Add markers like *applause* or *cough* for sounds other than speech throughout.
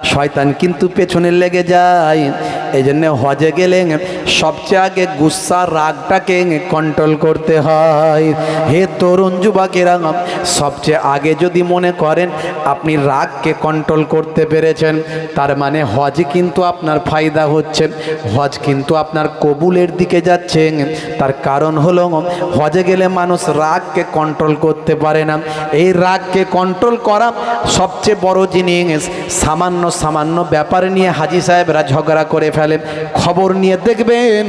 শয়তান কিন্তু পেছনে লেগে যায়। এই জন্য হজে গেলে সবচেয়ে আগে গুসা রাগটাকে কন্ট্রোল করতে হয়। হে তরুণ যুবকেরা, সবচেয়ে আগে যদি মনে করেন আপনি রাগকে কন্ট্রোল করতে পেরেছেন, তার মানে হজ কিন্তু আপনার ফায়দা হচ্ছে, হজ কিন্তু আপনার কবুলের দিকে যাচ্ছে। তার কারণ হলো, হজে গেলে মানুষ রাগকে কন্ট্রোল করতে পারে না। এই রাগকে কন্ট্রোল করা সবচেয়ে বড় জিনিস। সামান্য সামান্য ব্যাপার নিয়ে হাজি সাহেবরা ঝগড়া করে ফেলেন খবর নিয়ে দেখবেন,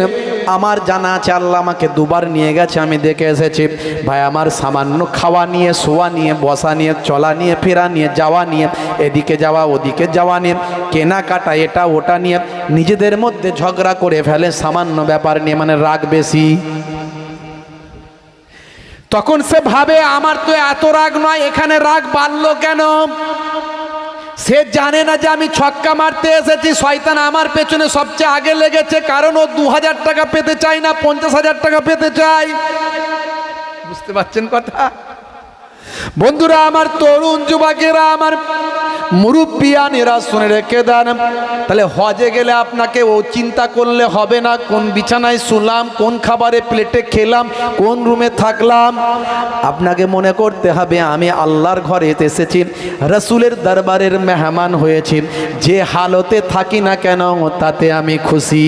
আমার জানা আছে আল্লাহ আমাকে দুবার নিয়ে গেছে, আমি দেখে এসেছি, ভাই আমার সামান্য খাওয়া নিয়ে, শোয়া নিয়ে, বসা নিয়ে, চলা নিয়ে, ফেরা নিয়ে, যাওয়া নিয়ে, এদিকে যাওয়া, ওদিকে যাওয়া নিয়ে, কেনাকাটা, এটা, ওটা নিয়ে, নিজেদের মধ্যে ঝগড়া করে ফেলে, সামান্য ব্যাপার নিয়ে মানে রাগ বেশি। তখন সে ভাবে, আমার তো এত রাগ নয়, এখানে রাগ বাড়লো কেন? সে জানে না যে আমি ছক্কা মারতে এসেছি। শয়তান আমার পেছনে সবচেয়ে আগে লেগেছে, কারণ ও দু হাজার টাকা পেতে চায় না, পঞ্চাশ হাজার টাকা পেতে চাই বুঝতে পারছেন কথা? বন্ধুরা, আমার তরুণ যুবকেরা, আমার মুরব্বিয়ানেরা শুনে রেখে দেন। তাহলে হজে গেলে আপনাকে ও চিন্তা করলে হবে না, কোন বিছানায় শুলাম, কোন খাবারে প্লেটে খেলাম, কোন রুমে থাকলাম। আপনাকে মনে করতে হবে আমি আল্লাহর ঘরে এসেছি, রসুলের দরবারের মেহমান হয়েছি। যে হালতে থাকি না কেন, তাতে আমি খুশি।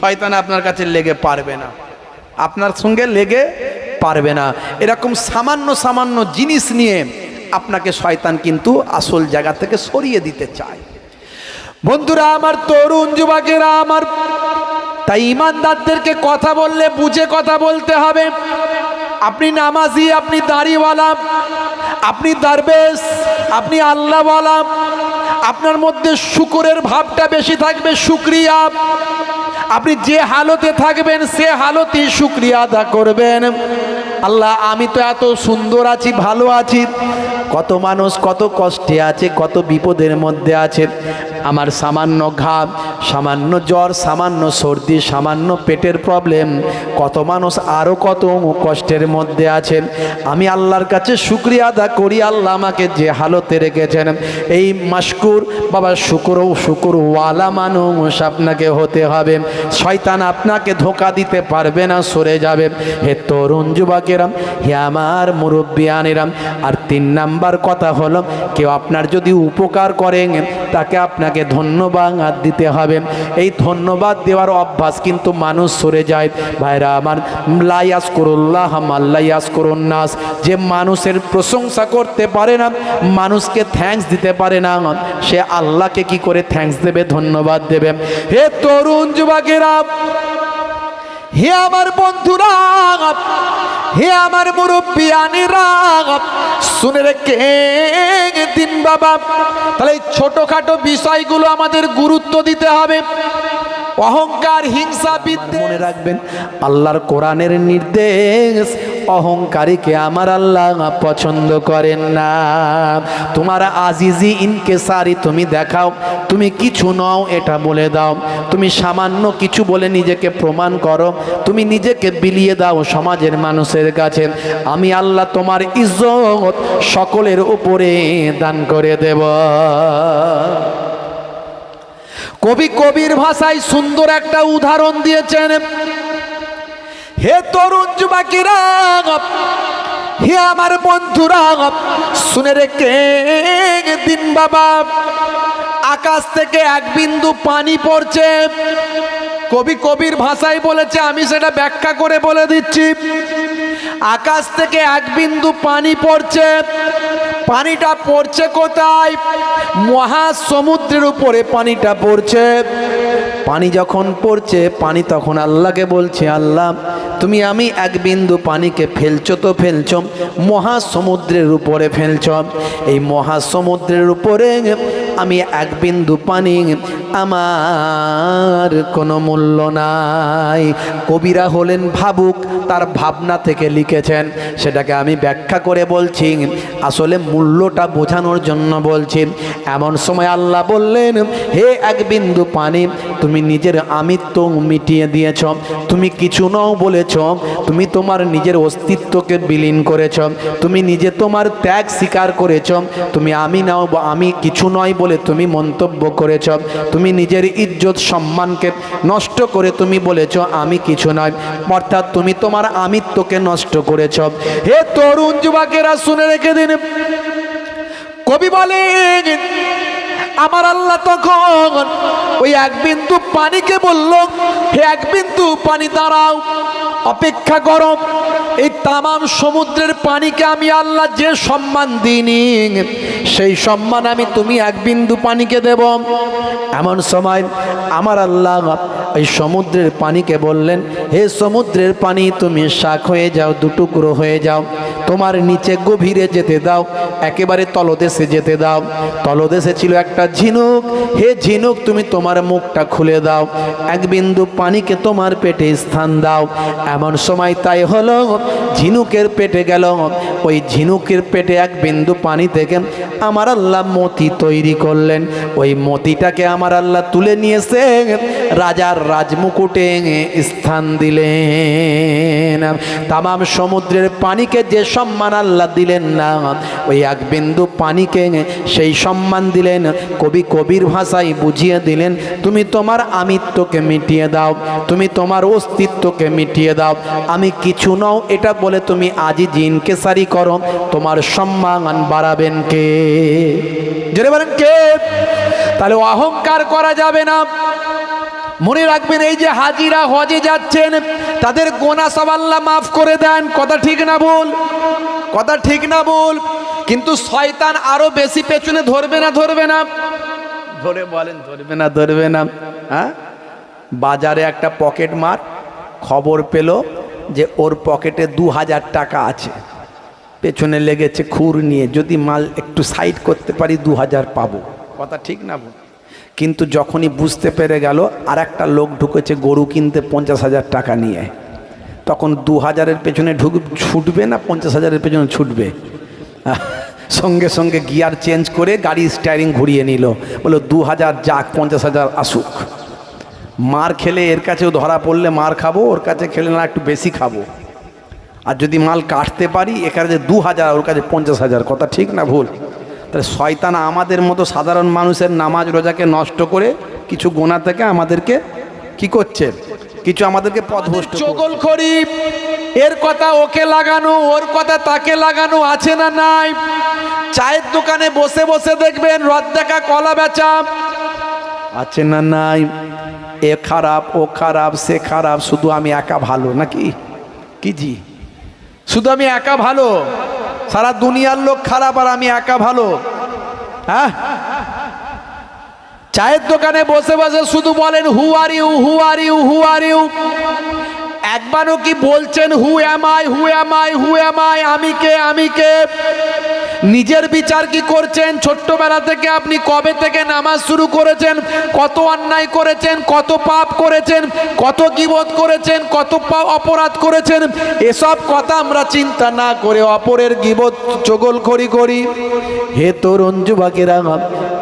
শয়তান আপনার কাছে লেগে পারবে না। আপনার সঙ্গে লেগে পারবে না। এরকম সামান্য সামান্য জিনিস নিয়ে আপনাকে শয়তান কিন্তু আসল জায়গা থেকে সরিয়ে দিতে চায়। বন্ধুরা, আমার তরুণ যুবকেরা, আমার তাই ইমানদারদেরকে কথা বললে, বুঝে কথা বলতে হবে। আপনি নামাজি, আপনি দাড়িওয়ালা, আপনি দারবেশ, আপনি আল্লাহওয়ালা, আপনার মধ্যে শুকুরের ভাবটা বেশি থাকবে, শুক্রিয়া। আপনি যে হালতে থাকবেন, সে হালতেই শুক্রিয়া আদা করবেন। আল্লাহ, আমি তো এত সুন্দর আছি, ভালো আছি। কত মানুষ কত কষ্টে আছে কত বিপদের মধ্যে আছে। আমার সামান্য ঘাম সামান্য জ্বর, সামান্য সর্দি, সামান্য পেটের প্রবলেম কত মানুষ আরও কত কষ্টের মধ্যে আছেন। আমি আল্লাহর কাছে শুক্রিয়া আদা করি, আল্লাহ আমাকে যে হালতে রেখেছেন। এই মাসকুর বাবা শুকুর শুকুর ওয়ালা মানুষ আপনাকে হতে হবে। শয়তান আপনাকে ধোকা দিতে পারবে না, সরে যাবে। হে তরুণ যুবকেরাম, হে আমার মুরব্বিয়ানেরাম, আর তিন নাম্বার কথা হলো, কেউ আপনার যদি উপকার করেন তাকে আপনাকে ধন্যবাদ দিতে হবে। এই ধন্যবাদ দেওয়ার অভ্যাস কিন্তু মানুষ সরে যায়। ভাইরা আমার লাইয়াস করুল্লাহ মাল্লাইয়াস করুন নাস যে মানুষের প্রশংসা করতে পারে না, মানুষকে থ্যাঙ্কস দিতে পারে না, সে আল্লাহকে কি করে থ্যাঙ্কস দেবে, ধন্যবাদ দেবে। হে তরুণ যুবকেরা হে আমার বন্ধুরা, হে আমার মুরব্বী আনিরা শুনে রেখে দিন বাবা। তাহলে এই ছোটোখাটো বিষয়গুলো আমাদের গুরুত্ব দিতে হবে। অহংকার, হিংসা মনে রাখবেন, আল্লাহর কোরআনের নির্দেশ, অহংকারীকে আমার আল্লাহ পছন্দ করেন না। তোমার আজিজি ইনকে সারি তুমি দেখাও, তুমি কিছু নও, এটা বলে দাও। তুমি সামান্য কিছু বলে নিজেকে প্রমাণ করো, তুমি নিজেকে বিলিয়ে দাও সমাজের মানুষের কাছে। আমি আল্লাহ তোমার ইজ্জত সকলের উপরে দান করে দেব। কবি কবির ভাষায় সুন্দর একটা উদাহরণ দিয়েছেন। হে তরুণ যুবকেরা, হে আমার বন্ধুরা, শুনে রেখে দিন বাবা। আকাশ থেকে এক বিন্দু পানি পড়ছে। কবি কবির ভাষায় বলেছে, আমি সেটা ব্যাখ্যা করে বলে দিচ্ছি। আকাশ থেকে এক বিন্দু পানি পড়ছে। পানিটা পড়ছে কোথায়? মহাসমুদ্রের উপরে পানিটা পড়ছে। পানি যখন পড়ছে, পানি তখন আল্লাহকে বলছে, আল্লাহ, তুমি আমি এক বিন্দু পানিকে ফেলছো তো ফেলছো, মহাসমুদ্রের উপরে ফেলছ। এই মহাসমুদ্রের উপরে আমি এক বিন্দু পানি, আমার কোনো মূল্য নাই। কবিরা হলেন ভাবুক, তার ভাবনা থেকে লিখেছেন। সেটাকে আমি ব্যাখ্যা করে বলছি, আসলে মূল্যটা বোঝানোর জন্য বলছি। এমন সময় আল্লাহ বললেন, হে এক বিন্দু পানি, তুমি নিজের আমিত্ব মিটিয়ে দিয়েছ। তুমি কিছু নও বলেছ। তুমি তোমার নিজের অস্তিত্বকে বিলীন করেছ। তুমি নিজে তোমার ত্যাগ স্বীকার করেছ। তুমি আমি নাও আমি কিছু নয় বলে তুমি মন্তব্য করেছ, তুমি নিজের ইজ্জত, সম্মানকে নষ্ট করে তুমি বলেছ, আমি কিছু নয়। অর্থাৎ তুমি তোমার আমিত্বকে নষ্ট করেছ। হে তরুণ যুবকেরা, শুনে রেখে দিন। কবি বলেন, আমার আল্লাহ তখন ওই এক বিন্দু পানিকে বলল, হে এক বিন্দু পানি দাঁড়াও। অপেক্ষা গরম। এই তামাম সমুদ্রের পানিকে আমি আল্লাহ যে সম্মান দিইনি, সেই সম্মান আমি তুমি এক বিন্দু পানিকে দেব। এমন সময় আমার আল্লাহ এই সমুদ্রের পানিকে বললেন, হে সমুদ্রের পানি, তুমি শাক হয়ে যাও, দুটুকরো হয়ে যাও। তোমার নিচে গভীরে যেতে দাও, একেবারে তলদেশে যেতে দাও। তলদেশে ছিল একটা ঝিনুক, হে ঝিনুক, তুমি তোমার মুখটা খুলে দাও, এক বিন্দু পানিকে তোমার পেটে স্থান দাও। এমন সময় তাই হলো, ঝিনুকের পেটে গেল। ওই ঝিনুকের পেটে এক বিন্দু পানি থেকে আমার আল্লাহ মতি তৈরি করলেন। ওই মতিটাকে আমার আল্লাহ তুলে নিয়েছে, রাজার রাজমুকুটে স্থান দিলেন। তামাম সমুদ্রের পানিকে যে সম্মান আল্লাহ দিলেন না। ওই এক বিন্দু পানিকে সেই সম্মান দিলেন। কবি কবির ভাষায় বুঝিয়ে দিলেন, তুমি তোমার আমিত্বকে মিটিয়ে দাও, তুমি তোমার অস্তিত্বকে মিটিয়ে দাও। আমি কিছু নও, এটা বলে তুমি আজই জিনকে সারি করো, তোমার সম্মান বাড়াবেন কে? জোরে বলেন, কে? তাহলে অহংকার করা যাবে না। মনে রাখবেন, এই যে হাজিরা হজে যাচ্ছেন, তাদের গোনা সব আল্লাহ মাফ করে দেন। কথা ঠিক না বল কথা ঠিক না বল কিন্তু শয়তান আরও বেশি পেছনে ধরবে না ধরবে না? ধরে বলেন, ধরবে না ধরবে না। হ্যাঁ? বাজারে একটা পকেট মার, খবর পেল যে ওর পকেটে দু হাজার টাকা আছে। পেছনে লেগেছে খুর নিয়ে, যদি মাল একটু সাইড করতে পারি, দু হাজার পাবো। কথা ঠিক না বল কিন্তু যখনই বুঝতে পেরে গেল আর একটা লোক ঢুকেছে গরু কিনতে পঞ্চাশ হাজার টাকা নিয়ে। তখন দু হাজারের পেছনে ঢুক ছুটবে না, পঞ্চাশ হাজারের পেছনে ছুটবে? *laughs* সঙ্গে সঙ্গে গিয়ার চেঞ্জ করে গাড়ি স্টারিং ঘুরিয়ে নিল। বলো দু হাজার যাক, পঞ্চাশ হাজার আসুক। মার খেলে এর কাছেও ধরা পড়লে মার খাব, ওর কাছে খেলে না একটু বেশি খাব। আর যদি মাল কাটতে পারি, এখানে যে দু হাজার ওর কাছে পঞ্চাশ হাজার, কথা ঠিক না ভুল? তাহলে শয়তান আমাদের মতো সাধারণ মানুষের নামাজ রোজাকে নষ্ট করে কিছু গোনা থেকে আমাদেরকে কি করছে? কিছু আমাদেরকে পথভ্রষ্ট চগল খরিফ এর কথা ওকে লাগানো ওর কথা তাকে লাগানো আছে না নাই? চায়ের দোকানে বসে বসে দেখবেন রদ দেখা কলা বেচা। আছে না নাই? এ খারাপ ও খারাপ সে খারাপ শুধু আমি একা ভালো নাকি? কি জি? শুধু আমি একা ভালো? সারা দুনিয়ার লোক খারাপ আর আমি একা ভালো। হ্যাঁ? চায়ের দোকানে বসে বসে শুধু বলেন who are you who are you who are you একবারও কি বলছেন who am I who am I who am I আমি কে? আমি কে? নিজের বিচার কি করছেন? ছোট্টবেলা থেকে আপনি কবে থেকে নামাজ শুরু করেছেন? কত অন্যায় করেছেন? কত পাপ করেছেন? কত গিবত করেছেন? কত অপরাধ করেছেন? এসব কথা আমরা চিন্তা না করে অপরের গিবত চগল করি করি। হে তরুণ যুবকেরা,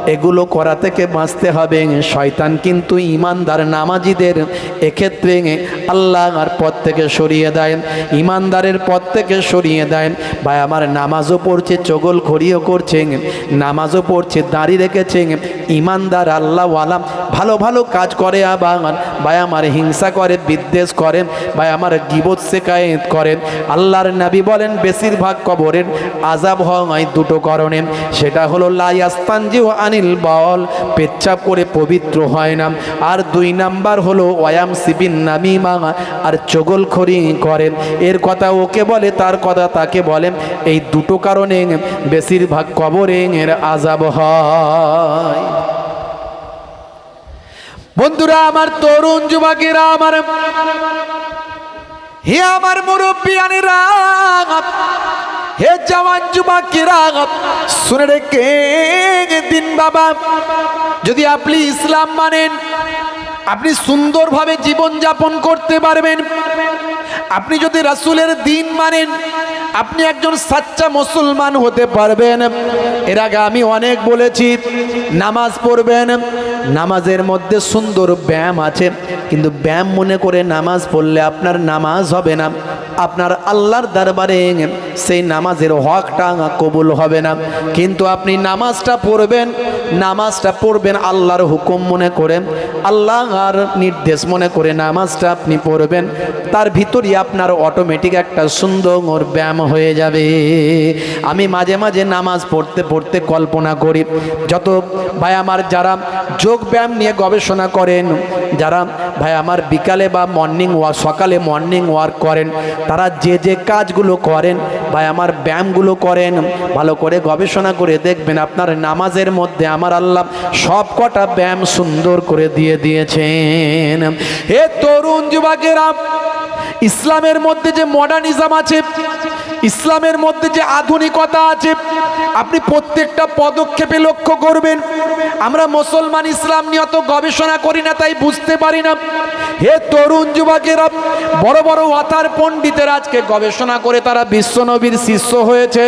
এগুলো করা থেকে বাঁচতে হবে। শয়তান কিন্তু ইমানদার নামাজিদের এক্ষেত্রে আল্লাহর পথ থেকে সরিয়ে দেয়। ইমানদারের পথ থেকে সরিয়ে দেয়। ভাই, আমার নামাজও পড়ছে চগল খড়িও করছেন নামাজও পড়ছে দাঁড়িয়ে রেখেছে ইমানদার আল্লাহ আলাম ভালো ভালো কাজ করে আবার, ভাই আমার হিংসা করে, বিদ্বেষ করেন, ভাই আমার গিবত শেখায়ত করেন। আল্লাহর নাবি বলেন, বেশিরভাগ কবরের আজাব হয় দুটো কারণে, সেটা হলো লাইয়াস্তানজিও আনিল বল পেচ্ছাপ করে পবিত্র হয় না। আর দুই নাম্বার হলো ওয়াম সিবিন নামিমা, আর চগলখড়ি করেন। এর কথা ওকে বলে, তার কথা তাকে বলেন এই দুটো কারণে বেশিরভাগ কবরে এর আজাব হয়। বন্ধুরা, আমার তরুণ যুবকেরা, আমার হে আমার মুরব্বিয়ানেরা, হে জওয়ান যুবকেরা, শুনে রেখে দিন বাবা, যদি আপনি ইসলাম মানেন, আপনি সুন্দরভাবে জীবন যাপন করতে পারবেন। আপনি যদি রাসূলের দিন মানেন আপনি একজন সাচ্চা মুসলমান হতে পারবেন। এর আগে আমি অনেক বলেছি, নামাজ পড়বেন, নামাজের মধ্যে সুন্দর ব্যায়াম আছে, কিন্তু ব্যায়াম মনে করে নামাজ পড়লে আপনার নামাজ হবে না, আপনার আল্লাহর দরবারে সেই নামাজের হকটা কবুল হবে না। কিন্তু আপনি নামাজটা পড়বেন নামাজটা পড়বেন আল্লাহর হুকুম মনে করে, আল্লাহর নির্দেশ মনে করে নামাজটা আপনি পড়বেন, তার ভিতরই আপনার অটোমেটিক একটা সুন্দর ব্যায়াম হয়ে যাবে। আমি মাঝে মাঝে নামাজ পড়তে পড়তে কল্পনা করি। যত ভাই আমার যারা যোগ ব্যায়াম নিয়ে গবেষণা করেন, যারা ভাই আমার বিকালে বা মর্নিং ওয়াক সকালে মর্নিং ওয়াক করেন, তারা যে যে কাজগুলো করেন, ভাই আমার ব্যায়ামগুলো করেন, ভালো করে গবেষণা করে দেখবেন আপনার নামাজের মধ্যে আমার আল্লাহ সব কটা ব্যায়াম সুন্দর করে দিয়ে দিয়েছেন। হে তরুণ যুবকেরা ইসলামের মধ্যে যে মডার্নিজম আছে, ইসলামের মধ্যে যে আধুনিকতা আছে, আপনি প্রত্যেকটা পদক্ষেপে লক্ষ্য করবেন। আমরা মুসলমান ইসলাম নিয়ে অত গবেষণা করি না, তাই বুঝতে পারি না। হে তরুণ যুবকেরা, বড় বড় ওয়াতার পণ্ডিতের আজকে গবেষণা করে তারা বিশ্বনবীর শিষ্য হয়েছে।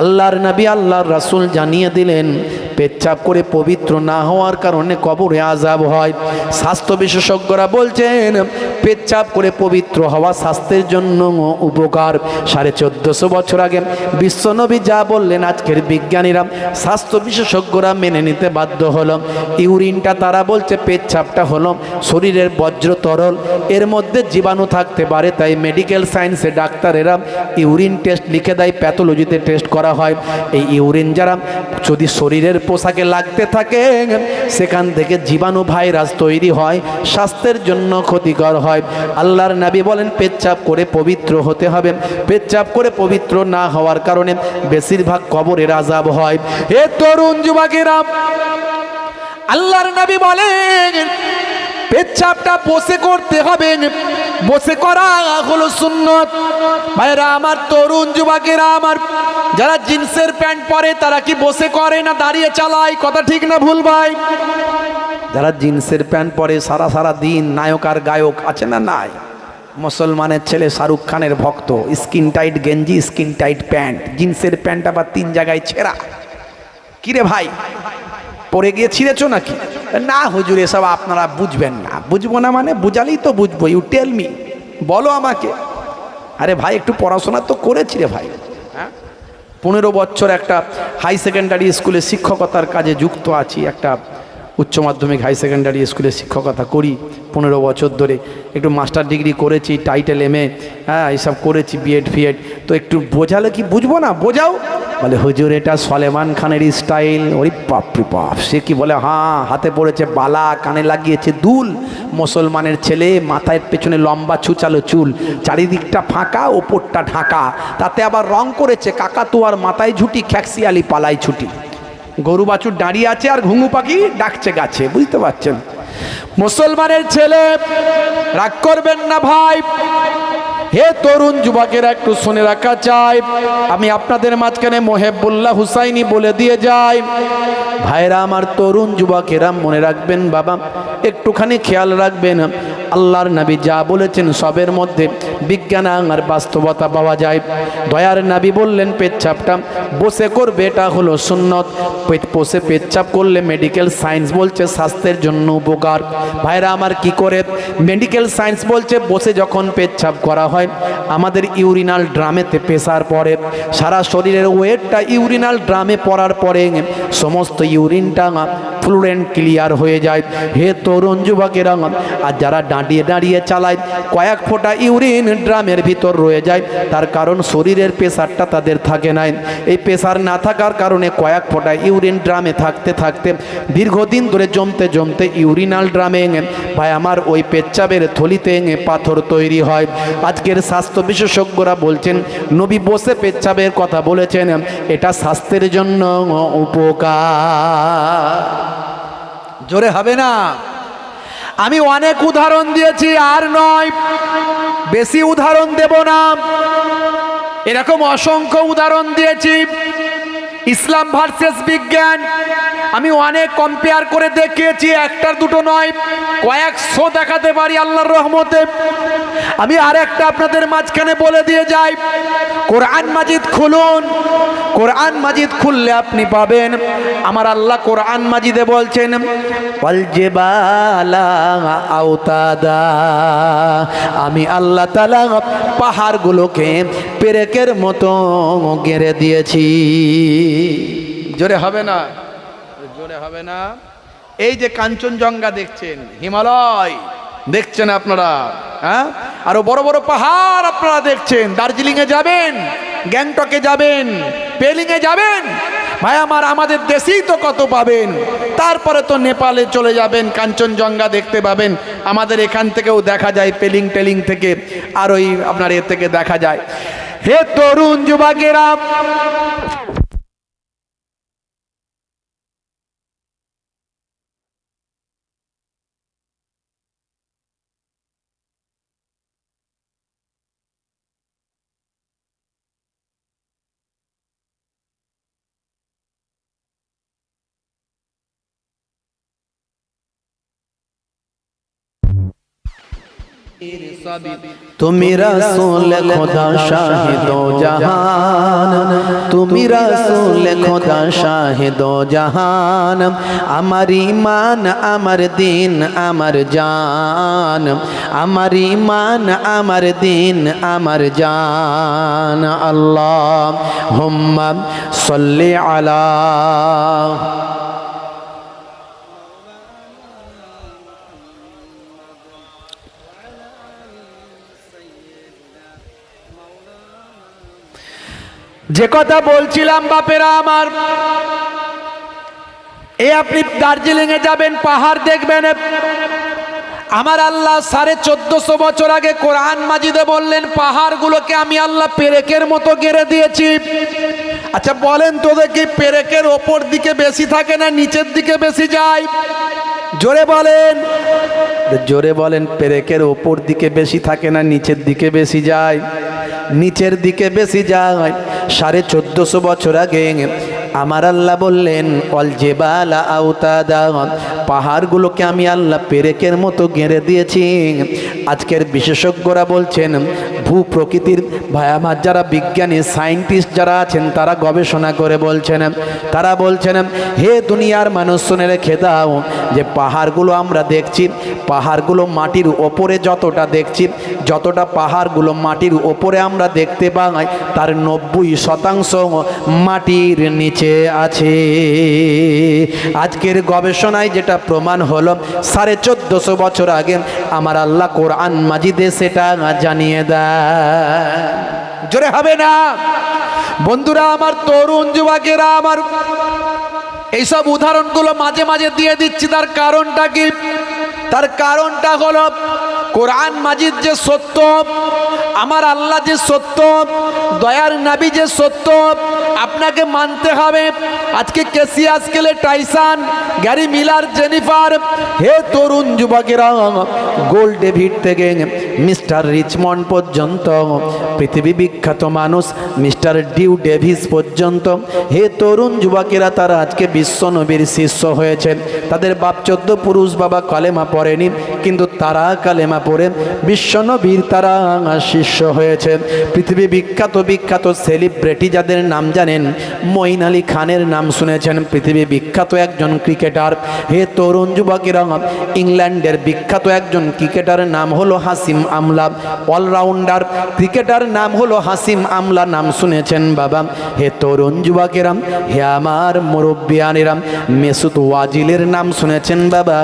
আল্লাহর নবী, আল্লাহর রাসুল জানিয়ে দিলেন পেচ্ছাপ করে পবিত্র না হওয়ার কারণে কবরে আজাব হয়। স্বাস্থ্য বিশেষজ্ঞরা বলছেন, পেচ্ছাপ করে পবিত্র হওয়া স্বাস্থ্যের জন্য উপকার। সাড়ে চোদ্দশো বছর আগে বিশ্বনবী যা বললেন আজকের বিজ্ঞানীরা, স্বাস্থ্য বিশেষজ্ঞরা মেনে নিতে বাধ্য হলো। ইউরিনটা তারা বলছে পেচ্ছাপটা হলো শরীরের বজ্র তরল, এর মধ্যে জীবাণু থাকতে পারে, তাই মেডিকেল সায়েন্সে ডাক্তারেরা ইউরিন টেস্ট লিখে দেয়, প্যাথোলজিতে টেস্ট করা হয়। এই ইউরিন যারা যদি শরীরের পোশাকে লাগতে থাকে, সেখান থেকে জীবাণু ভাইরাস তৈরি হয়, স্বাস্থ্যের জন্য ক্ষতিকর হয়। আল্লাহর নাবি বলেন, পেচ্ছাপ করে পবিত্র হতে হবে। পেচ্ছাপ করে পবিত্র না হওয়ার কারণে বেশিরভাগ কবরের আজাব হয়। এ তরুণ যুবকেরা, আল্লাহর নবী বলেন পেচ্ছাপটা বসে করতে হবে। বসে করা হলো সুন্নত। ভাইরা আমার তরুণ যুবকেরা, আমার যারা জিন্সের প্যান্ট পরে, তারা কি বসে করে না দাঁড়িয়ে চালায়? কথা ঠিক না ভুল ভাই? যারা জিন্সের প্যান্ট পরে সারা সারা দিন নায়ক আর গায়ক, আছে না নাই? মুসলমানের ছেলে শাহরুখ খানের ভক্ত, স্কিন টাইট গেঞ্জি, স্কিন টাইট প্যান্ট, জিন্সের প্যান্ট আবার তিন জায়গায় ছেঁড়া। কিরে ভাই? পরে গিয়ে ছিঁড়েছো নাকি? না হুজুর, এসব আপনারা বুঝবেন না। বুঝব না মানে বুঝালেই তো বুঝব ইউ টেল মি বলো আমাকে। আরে ভাই, একটু পড়াশোনা তো করেছি রে ভাই। হ্যাঁ? পনেরো বছর একটা হাই সেকেন্ডারি স্কুলে শিক্ষকতার কাজে যুক্ত আছি, একটা উচ্চ মাধ্যমিক হাই সেকেন্ডারি স্কুলে শিক্ষকতা করি। পনেরো বছর ধরে একটু মাস্টার ডিগ্রি করেছি টাইটেল এম এ হ্যাঁ এইসব করেছি বিএড ফিএড তো একটু বোঝালে কি বুঝব না? বোঝাও। বলে, হুজুর, এটা সলেমান খানের স্টাইল ওই বাপরে বাপ, সে কি বলে হ্যাঁ হাতে পড়েছে বালা, কানে লাগিয়েছে দুল। মুসলমানের ছেলে, মাথায় পেছনে লম্বা ছুচালো চুল, চারিদিকটা ফাঁকা, ওপরটা ঢাকা। তাতে আবার রং করেছে, কাকাতুয়ার মাথায় ঝুটি, খ্যাক্সিয়ালি পালাই ছুটি। গরু বাছুর দাঁড়িয়ে আছে আর ঘুঙু পাখি ডাকছে গাছে, বুঝতে পারছেন? মুসলমানের ছেলে, রাগ করবেন না ভাই। হে তরুণ যুবকেরা, একটু শুনে রাখা চাই আমি আপনাদের মাঝখানে মোহেবুল্লাহ হুসাইনি বলে দিয়ে যাই। ভাইরা, আমার তরুণ যুবকেরা, মনে রাখবেন বাবা, একটুখানি খেয়াল রাখবেন। আল্লাহর নবী যা বলেছেন সবের মধ্যে বিজ্ঞান আর বাস্তবতা পাওয়া যায়। দয়ার নাবি বললেন, পেচ্ছাপটা বসে করবে, এটা হলো সুন্নত। বসে পেচ্ছাপ করলে মেডিকেল সায়েন্স বলছে স্বাস্থ্যের জন্য উপকার। ভাইরা, আমার কি করে? মেডিকেল সায়েন্স বলছে, বসে যখন পেচ্ছাপ করা হয়, আমাদের ইউরিনাল ড্রামেতে প্রেসার পড়ে সারা শরীরের ওয়েটটা ইউরিনাল ড্রামে পড়ার পরে সমস্ত ইউরিনটা ফ্লুরেন্ট ক্লিয়ার হয়ে যায়। হে তরুণ যুবকেরা, আর যারা দাঁড়িয়ে দাঁড়িয়ে চালায়। কয়েক ফোঁটা ইউরিন ড্রামের ভিতর রয়ে যায়। তার কারণ শরীরের প্রেশারটা তাদের থাকে নাই। এই প্রেশার না থাকার কারণে কয়েক ফোঁটা ইউরিন ড্রামে থাকতে থাকতে দীর্ঘদিন ধরে জমতে জমতে ইউরিনাল ড্রামে ভাই, আমার ওই পেচ্চাবের থলিতে পাথর তৈরি হয়। আজকের স্বাস্থ্য বিশেষজ্ঞরা বলছেন, নবী বসে পেচ্চাবের কথা বলেছেন, এটা স্বাস্থ্যের জন্য উপকার। জোরে হবে না? আমি অনেক উদাহরণ দিয়েছি, আর নয়, বেশি উদাহরণ দেব না। এরকম অসংখ্য উদাহরণ দিয়েছি। ইসলাম ভার্সেস বিজ্ঞান, আমি অনেক কম্পেয়ার করে দেখিয়েছি, একটার দুটো নয়, কয়েকশো দেখাতে পারি আল্লাহর রহমতে। আমি আর একটা আপনাদের মাঝখানে বলে দিয়ে যাই। কোরআন মাজিদ খুলুন কোরআন মাজিদ খুললে আপনি পাবেন। আমার আল্লাহ কোরআন মাজিদে বলছেন আমি আল্লাহ তালা পাহাড়গুলোকে পেরেকের মতো গেড়ে দিয়েছি। জোরে হবে না? জোরে হবে না? এই যে কাঞ্চনজঙ্ঘা দেখছেন, হিমালয়। দেখছেন আপনারা হ্যাঁ? আরও বড় বড় পাহাড় আপনারা দেখছেন। দার্জিলিংয়ে যাবেন, গ্যাংটকে যাবেন, পেলিংয়ে যাবেন। ভাই, আমার, আমাদের দেশেই তো কত পাবেন। তারপরে তো নেপালে চলে যাবেন, কাঞ্চনজঙ্ঘা দেখতে পাবেন। আমাদের এখান থেকেও দেখা যায়, পেলিং টেলিং থেকে আর ওই আপনার এ থেকে দেখা যায়। হে তরুণ যুবকেরা তুমি রসুল খোদা শাহিদ জাহান। তুমি রসুল খোদা শাহিদ জাহান। আমার ইমান আমার দিন আমার জান। আমার ইমান আমার দিন আমার জান। আল্লাহ হুম্মা সল্লি আলা যে কথা বলছিলাম, বাপেরা আমার, এ আপনি দার্জিলিং এ যাবেন, পাহাড় দেখবেন। আমার আল্লাহ সাড়ে চোদ্দশো বছর আগে কোরআন মাজিদে বললেন, পাহাড়গুলোকে আমি আল্লাহ পেরেকের মতো গেড়ে দিয়েছি। আচ্ছা বলেন তোদের কি পেরেকের ওপর দিকে বেশি থাকে না, নিচের দিকে বেশি যায়? জোরে বলেন। জোরে বলেন, পেরেকের ওপর দিকে বেশি থাকে না, নিচের দিকে বেশি যায়। নিচের দিকে বেশি যায়। সাড়ে চোদ্দশো বছর আগে আমার আল্লাহ বললেন অল জেবালা আউতাদা। পাহাড়গুলোকে আমি আল্লাহ পেরেকের মতো গেঁড়ে দিয়েছি। আজকের বিশেষজ্ঞরা বলছেন, ভূ প্রকৃতির ভাই আমার যারা বিজ্ঞানী, সায়েন্টিস্ট যারা আছেন, তারা গবেষণা করে বলছেন, তারা বলছেন, হে দুনিয়ার মানুষ শুনে রেখে দাও যে পাহাড়গুলো আমরা দেখছি, পাহাড়গুলো মাটির ওপরে যতটা দেখছি, যতটা পাহাড়গুলো মাটির ওপরে আমরা দেখতে পাই, তার নব্বই শতাংশ মাটির নিচে আছে। আজকের গবেষণায় যেটা প্রমাণ হলো, সাড়ে চোদ্দশো বছর আগে আমার আল্লাহ কোরআন মাজিদে সেটা জানিয়ে দেয়। জোরে হবে না? বন্ধুরা, আমার তরুণ যুবকেরা, আমার এইসব উদাহরণগুলো মাঝে মাঝে দিয়ে দিচ্ছি। তার কারণটা কি? তার কারণটা হলো, কোরআন মাজিদ যে সত্য, আমার আল্লাহ যে সত্য, দয়ার নাবি যে সত্য আপনাকে মানতে হবে। আজকে কেসি স্কেলে টাইসান, গ্যারি মিলার, জেনিফার, হে তরুণ যুবকেরা, গোল ডেভিড থেকে মিস্টার রিচমন্ড পর্যন্ত, পৃথিবী বিখ্যাত মানুষ মিস্টার ডিউ ডেভিস পর্যন্ত। হে তরুণ যুবকেরা, তারা আজকে বিশ্ব নবীর শিষ্য হয়েছেন তাদের বাপ চোদ্দ পুরুষ বাবা কালেমা পড়েনি, কিন্তু তারা কালেমা পড়ে বিশ্ব নবীর তারা শিষ্য হয়েছে। পৃথিবী বিখ্যাত বিখ্যাত সেলিব্রিটি যাদের নাম জানেন, মঈন আলী খানের নাম শুনেছেন। পৃথিবী বিখ্যাত একজন ক্রিকেটার। হে তরুণ যুবকেরা, ইংল্যান্ডের বিখ্যাত একজন ক্রিকেটারের নাম হলো হাসিম আমলা অলরাউন্ডার ক্রিকেটার নাম হলো হাসিম আমলা, নাম শুনেছেন বাবা। হে তরুণ যুবকেরাম, হে আমার মুরব্বিয়ানেরাম মেসুদ ওয়াজিলের নাম শুনেছেন বাবা।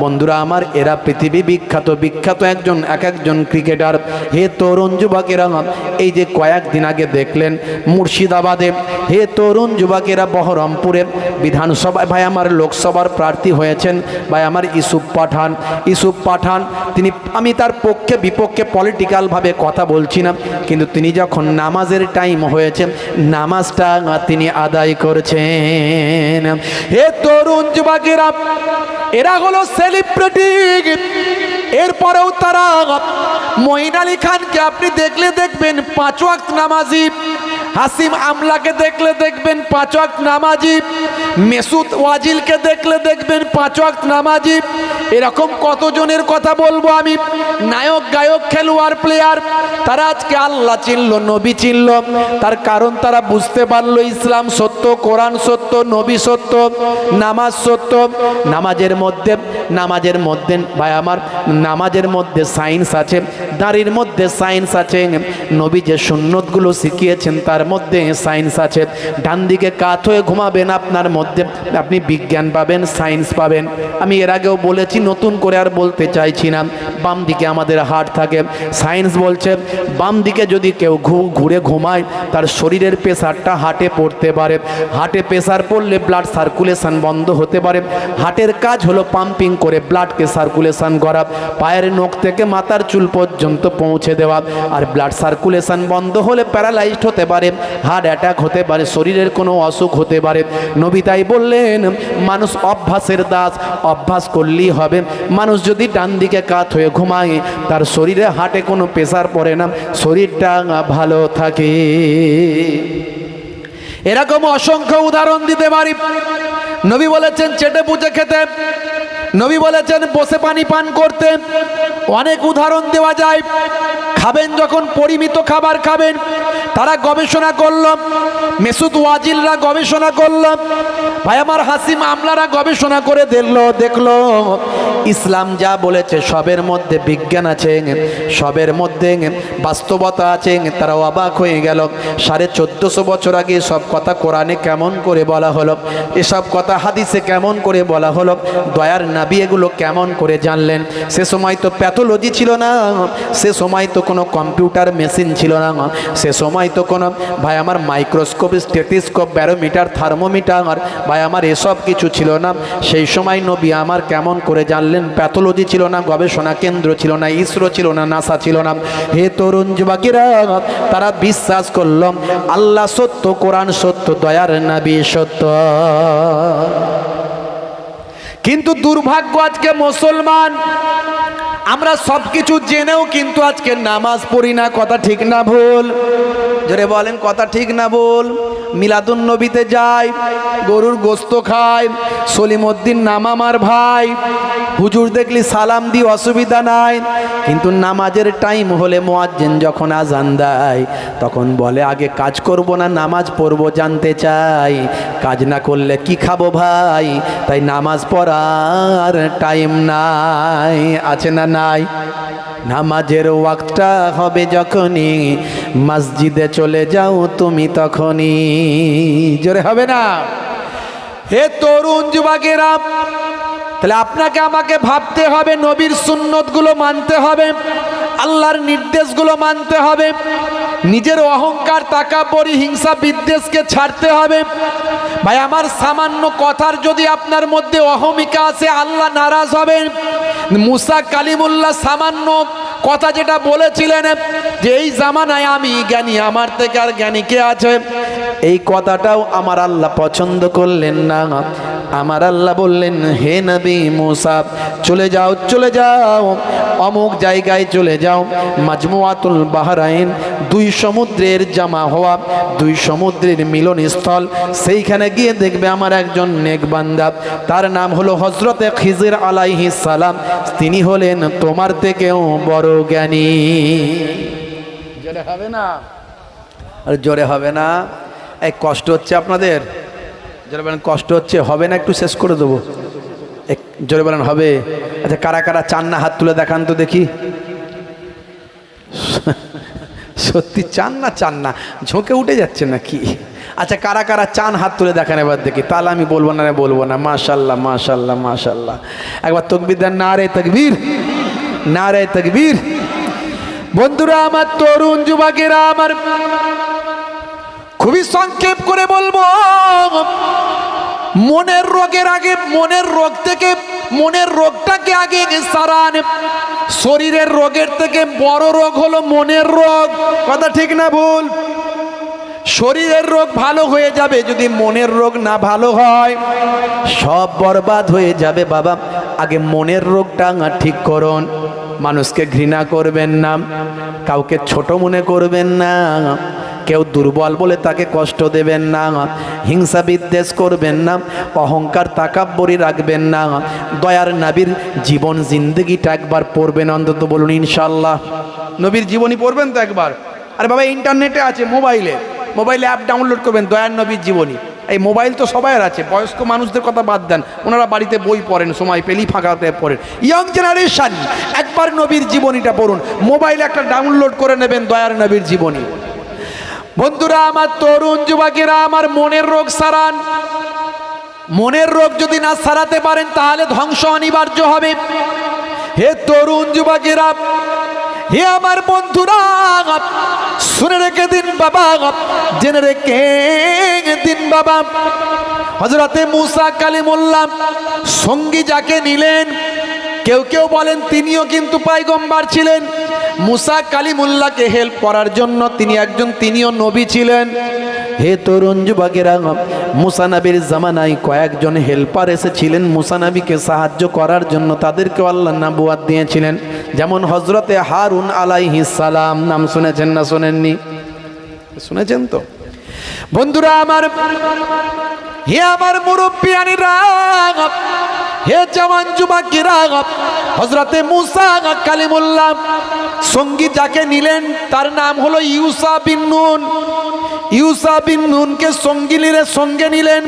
বন্ধুরা আমার, এরা পৃথিবী বিখ্যাত বিখ্যাত একজন, এক একজন ক্রিকেটার হে তরুণ যুবকেরা এই যে কয়েকদিন আগে দেখলেন মুর্শিদাবাদে, হে তরুণ যুবকেরা বহরমপুরে বিধানসভায়, ভাই আমার লোকসভার প্রার্থী হয়েছেন। ভাই আমার ইসুফ পাঠান ইসুফ পাঠান, তিনি, আমি তার পক্ষে বিপক্ষে পলিটিক্যালভাবে কথা বলছি না কিন্তু তিনি যখন নামাজের টাইম হয়েছে, নামাজটা তিনি আদায় করছেন। হে তরুণ যুবকেরা, এরা হলো সেলিব্রিটি এরপরেও তারা, মঈন আলী খানকে আপনি দেখলে দেখবেন পাঁচ ওয়াক্ত নামাজি, হাসিম আমলাকে দেখলে দেখবেন পাঁচ ওয়াক্ত নামাজি। মেসুদ ওয়াজিলকে দেখলে দেখবেন পাঁচ ওয়াক্ত নামাজি। এরকম কতজনের কথা বলব আমি? নায়ক, গায়ক, খেলোয়াড় প্লেয়ার তারা আজকে আল্লাহ চিনল, নবী চিনল। তার কারণ তারা বুঝতে পারল, ইসলাম সত্য, কোরআন সত্য, নবী সত্য, নামাজ সত্য। নামাজের মধ্যে নামাজের মধ্যে, ভাই আমার, নামাজের মধ্যে সায়েন্স আছে, দাড়ির মধ্যে সায়েন্স আছে। নবী যে সুন্নতগুলো শিখিয়েছেন, তার মধ্যে সায়েন্স আছে। ডান দিকে কাত হয়ে ঘুমাবেন, আপনার মধ্যে আপনি বিজ্ঞান পাবেন, সায়েন্স পাবেন। আমি এর আগেও বলেছি, নতুন করে আর বলতে চাইছি না। বাম দিকে আমাদের হাট থাকে। সায়েন্স বলছে, বাম দিকে যদি কেউ ঘুরে ঘুমায়, তার শরীরের প্রেশারটা হাটে পড়তে পারে। হাটে প্রেশার পড়লে ব্লাড সার্কুলেশন বন্ধ হতে পারে। হাটের কাজ হলো পাম্পিং করে ব্লাডকে সার্কুলেশন করা, পায়ের নখ থেকে মাথার চুল পর্যন্ত পৌঁছে দেওয়া। আর ব্লাড সার্কুলেশন বন্ধ হলে প্যারালাইজড হতে পারে হার্ট অ্যাটাক হতে পারে, শরীরের কোনো অসুখ হতে পারে। নবিতাই বললেন, মানুষ অভ্যাসের দাস, অভ্যাস করলেই হবে। মানুষ যদি ডান দিকে কাত হয়ে ঘুমায়, তার শরীরে হাটে কোনো প্রেশার পড়ে না। শরীরটা ভালো থাকে। এরকম অসংখ্য উদাহরণ দিতে পারি। নবী বলেছেন, চেটে পুজো খেতে। নবী বলেছেন, বসে পানি পান করতে। অনেক উদাহরণ দেওয়া যায়। খাবেন যখন, পরিমিত খাবার খাবেন। তারা গবেষণা করল, মেসুদ ওয়াজিলরা গবেষণা করল। ভাই আমার হাসিম আমলারা গবেষণা করে দেখল দেখল ইসলাম যা বলেছে সবের মধ্যে বিজ্ঞান আছে, সবের মধ্যে বাস্তবতা আছে, তারা অবাক হয়ে গেল। সাড়ে চোদ্দশো বছর আগে সব কথা কোরআনে কেমন করে বলা হলো, এসব কথা হাদিসে কেমন করে বলা হলো, দয়ার নাবি এগুলো কেমন করে জানলেন? সে সময় তো প্যাথোলজি ছিল না, সে সময় তো কোনো কম্পিউটার মেশিন ছিল না, সে সময় তো কোনো, ভাই আমার মাইক্রোস্কোপ, স্টেথিস্কোপ, ব্যারোমিটার, থার্মোমিটার, ভাই আমার এসব কিছু ছিল না। সেই সময় নবী আমার কেমন করে জানলেন? প্যাথোলজি ছিল না, গবেষণা কেন্দ্র ছিল না, ইসরো ছিল না, নাসা ছিল না। হে তরুণ যুবাকিরা, তারা বিশ্বাস করল, আল্লাহ সত্য, কোরআন সত্য, দয়ার নাবি সত্য। কিন্তু দুর্ভাগ্য আজকে মুসলমান আমরা সব কিছু জেনেও কিন্তু আজকে নামাজ পড়ি না, কথা ঠিক না ভুল। জোরে বলেন, কথা ঠিক না ভুল? মিলাদুন নবীতে যাই, গরুর গোস্ত খায় সলিমউদ্দিন নাম আমার ভাই। হুজুর দেখলি সালাম দি, অসুবিধা নাই। কিন্তু নামাজের টাইম হলে মোয়াজ্জেন যখন আজান দেয়, তখন বলে, আগে কাজ করব না, নামাজ পড়ব, জানতে চাই। কাজ না করলে কি খাব ভাই? তাই নামাজ পড়ার টাইম নাই। আছে না নাই। নামাজের ওয়াক্তটা হবে যখনই মসজিদে চলে যাও তুমি তখনই। জোরে হবে না? হে তরুণ যুবকেরা, তাহলে আপনাকে আমাকে ভাবতে হবে, নবীর সুন্নতগুলো মানতে হবে, আল্লাহর নির্দেশগুলো মানতে হবে। নিজের অহংকার পরি হিংসা, বিদ্বেষকে ছাড়তে হবে। ভাই, আমার সামান্য কথার যদি আপনার মধ্যে অহমিকা আছে, আল্লাহ নারাজ হবেন। মুসা কালিমুল্লাহ সামান্য কথা যেটা বলেছিলেন যে, এই জামানায় আমি জ্ঞানী, আমার থেকে আর জ্ঞানী কে আছে? এই কথাটাও আমার আল্লাহ পছন্দ করলেন না। আমার আল্লাহ বললেন, হে নবী মুসা, চলে যাও চলে যাও। অমুক জায়গায় চলে যাও। মাজমুয়াতুল বাহরাইন, দুই সমুদ্রের জামা হওয়া, দুই সমুদ্রের মিলনস্থল। সেইখানে গিয়ে দেখবে আমার একজন নেকবান্দা তার নাম হলো হজরতে খিজির আলাইহি সালাম। তিনি হলেন তোমার থেকেও বড় জ্ঞানী। জোরে হবে না? আর জোরে হবে না। এই কষ্ট হচ্ছে আপনাদের? জোরে বলেন, কষ্ট হচ্ছে, হবে না একটু শেষ করে দেবো? জোরে বলেন, হবে। আচ্ছা কারা কারা চান না হাত তুলে দেখান তো দেখি। সত্যি চান না চান না, ঝোঁকে উঠে যাচ্ছে নাকি? আচ্ছা কারা কারা চান হাত তুলে দেখান এবার দেখি। তাহলে আমি বলব না বলব না। মাশাল্লাহ মাশাল্লাহ মাশাল্লাহ। একবার তকবির দেন, না রে তকবীর, না রে তকবীর। বন্ধুরা, আমার তরুণ যুবকেরা, আমার খুবই সংক্ষেপ করে বলব। মনের রোগের আগে, মনের রোগ থেকে, মনের রোগটাকে আগে সারান। শরীরের রোগের থেকে বড় রোগ হলো মনের রোগ। কথা ঠিক না ভুল? শরীরের রোগ ভালো হয়ে যাবে যদি মনের রোগ না ভালো হয়। সব বরবাদ হয়ে যাবে বাবা। আগে মনের রোগটা না ঠিক করুন। মানুষকে ঘৃণা করবেন না। কাউকে ছোট মনে করবেন না। কেউ দুর্বল বলে তাকে কষ্ট দেবেন না, হিংসা বিদ্বেষ করবেন না, অহংকার তাকাব্বরি রাখবেন না। দয়ার নাবির জীবন জিন্দগিটা একবার পড়বেন, অন্তত বলুন ইনশাল্লাহ নবীর জীবনী পড়বেন তো একবার? আরে বাবা ইন্টারনেটে আছে, মোবাইলে। মোবাইলে অ্যাপ ডাউনলোড করবেন, দয়ার নবীর জীবনী। এই মোবাইল তো সবাইয়ের আছে, বয়স্ক মানুষদের কথা বাদ দেন। ওনারা বাড়িতে বই পড়েন, সময় পেলেই ফাঁকাতে পড়েন। ইয়ং জেনারেশন একবার নবীর জীবনীটা পড়ুন। মোবাইলে একটা ডাউনলোড করে নেবেন দয়ার নবীর জীবনী। বন্ধুরা, আমার তরুণ যুবকেরা, আমার মনের রোগ সারান। মনের রোগ যদি না সারাতে পারেন, তাহলে ধ্বংস অনিবার্য হবে। হে তরুণ যুবকেরা, হে আমার বন্ধুরা, শুনে রেখে দিন বাবা, জেনে রেখে দিন বাবা। হজরতে মুসা কালিমুল্লাহ সঙ্গী যাকে নিলেন, কেউ কেউ বলেন, তিনিও কিন্তু পাইগম্বার ছিলেন। মুসা কালিমুল্লাহকে হেল্প করার জন্য তিনি একজন তিনিও নবী ছিলেন। হে তরুণ যুবকেরা মুসানাবির জামানায় কয়েকজন হেল্পার এসেছিলেন। মুসানাবিকে সাহায্য করার জন্য তাদেরকে আল্লাহ নাবুয়াদ দিয়েছিলেন। যেমন হজরতে হারুন আলাইহিস সালাম, নাম শুনেছেন না শোনেননি? শুনেছেন তো? বন্ধুরা আমার, হে আমার মুরব্বিয়ানিরা, হে জওয়ান যুবকেরা হজরতে মুসা কালিমুল্লাহ সঙ্গী যাকে নিলেন, তার নাম হলো ইউসা বিন নুন। ইউসা বিন নুনকে সঙ্গী নিলে সঙ্গে নিলেন।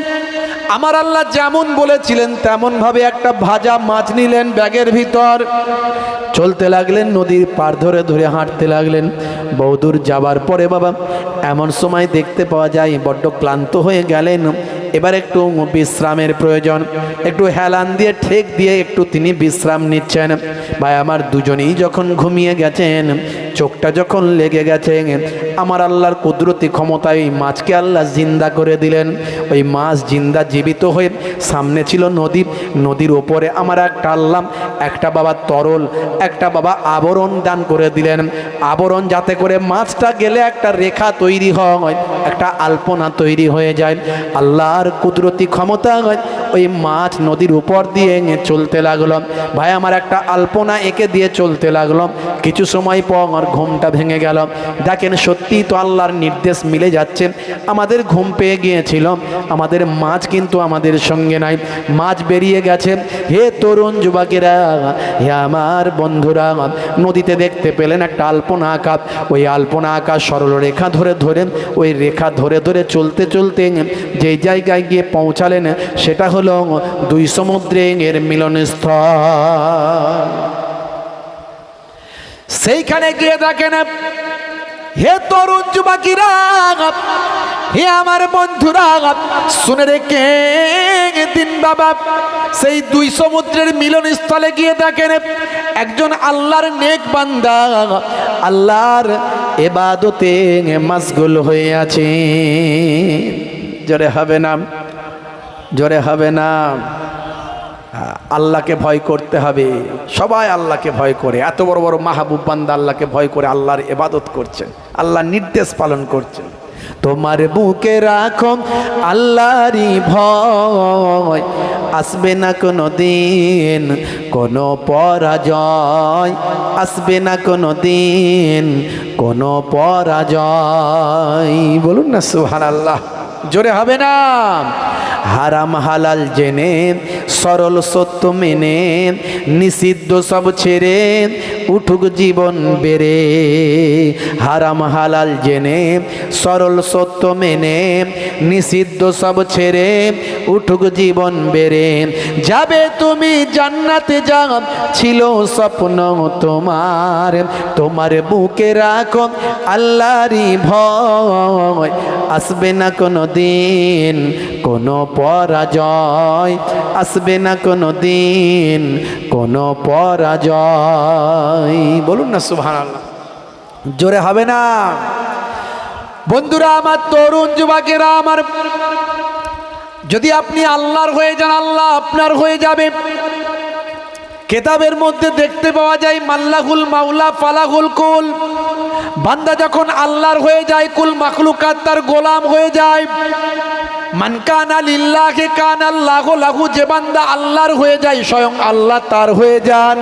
আমার আল্লাহ যেমন বলেছিলেন তেমন ভাবে একটা ভাজা মাছ নিলেন ব্যাগের ভিতর। চলতে লাগলেন নদীর পার ধরে ধরে হাঁটতে লাগলেন। বহুদূর যাবার পরে বাবা, এমন সময় দেখতে পাওয়া যায়, বড্ড ক্লান্ত হয়ে গেলেন। এবার একটু বিশ্রামের প্রয়োজন। একটু হেলান দিয়ে ঠেক দিয়ে একটু তিনি বিশ্রাম নিচ্ছেন। ভাই, আমার দুজনেই যখন ঘুমিয়ে গেছেন, চোখটা যখন লেগে গেছে, আমার আল্লাহর কুদরতি ক্ষমতায় ওই মাছকে আল্লাহ জিন্দা করে দিলেন। ওই মাছ জিন্দা জীবিত হয়ে সামনে ছিল নদী। নদীর ওপরে আমার একটা আল্লাহ, একটা বাবা তরল, একটা বাবা আবরণ দান করে দিলেন। আবরণ যাতে করে মাছটা গেলে একটা রেখা তৈরি হয়। একটা আলপনা তৈরি হয়ে যায়। আল্লাহর কুদরতি ক্ষমতা ওই মাছ নদীর উপর দিয়ে চলতে লাগল। ভাই, আমার একটা আলপনা এঁকে দিয়ে চলতে লাগল। কিছু সময় পর আমার ঘুমটা ভেঙে গেল। দেখেন, সত্যি তো আল্লাহর নির্দেশ মিলে যাচ্ছে। আমাদের ঘুম পেয়ে গিয়েছিল। আমাদের মাছ কিন্তু আমাদের সঙ্গে নাই। মাছ বেরিয়ে গেছে। হে তরুণ যুবকেরা, হে আমার বন্ধুরা, নদীতে দেখতে পেলেন একটা আলপনা আঁকা। ওই আলপনা আঁকা সরল রেখা ধরে ধরে ওই রেখা ধরে ধরে চলতে চলতে যে জায়গায় গিয়ে পৌঁছালেন, সেটা হলো দুই সমুদ্রে সমুদ্রের মিলনস্থল। সেইখানে গিয়ে দেখেন হে তরুণ যুবকিরা, হে আমার বন্ধুরা, শুনে রেখে দিন বাবা। সেই দুই সমুদ্রের মিলনস্থলে গিয়ে দেখেন একজন আল্লাহর নেক বান্দা, আল্লাহর এবাদতে মাসগুল হয়ে আছে। জোরে হবে না, জোরে হবে না। আল্লাহকে ভয় করতে হবে, সবাই আল্লাহকে ভয় করে। এত বড় বড় মাহবুব বান্দা আল্লাহকে ভয় করে আল্লাহর এবাদত করছেন। আল্লাহ নির্দেশ পালন করছেন। তোমার বুকে রাখো আল্লাহরই ভয়। আসবে না কোনো দিন কোনো পরাজয়। আসবে না কোনো দিন কোনো পরাজয়। বলুন না সুহান আল্লাহ জোরে হবে না। হারাম হালাল জেনে, সরল সত্য মেনে, নিষিদ্ধ সব ছেড়ে উঠুক জীবন বেড়ে। হারাম হালাল জেনে, সরল সত্য মেনে, নিষিদ্ধ সব ছেড়ে উঠুক জীবন বেড়ে। যাবে তুমি জান্নাতে যা ছিল স্বপ্ন তোমার তোমার বুকে রাখো আল্লাহরই ভয়। আসবে না কোনো দিন কোনো পরাজয়, আসবে না কোনো দিন কোনো পরাজয়। বলুন না সুভান জোরে হবে না। বন্ধুরা, আমার তরুণ যুবকেরা, আমার যদি আপনি আল্লাহর হয়ে যান, আল্লাহ আপনার হয়ে যাবে। কেতাবের মধ্যে দেখতে পাওয়া যায়, মাল্লাহুল মাওলা, ফালাহুল কুল। বান্দা যখন আল্লাহর হয়ে যায়, কুল মাখলুকাত তার গোলাম হয়ে যায়। মান কানা কান আল্লাহ, লাহু, যে বান্দা আল্লাহর হয়ে যায়, স্বয়ং আল্লাহ তার হয়ে যান।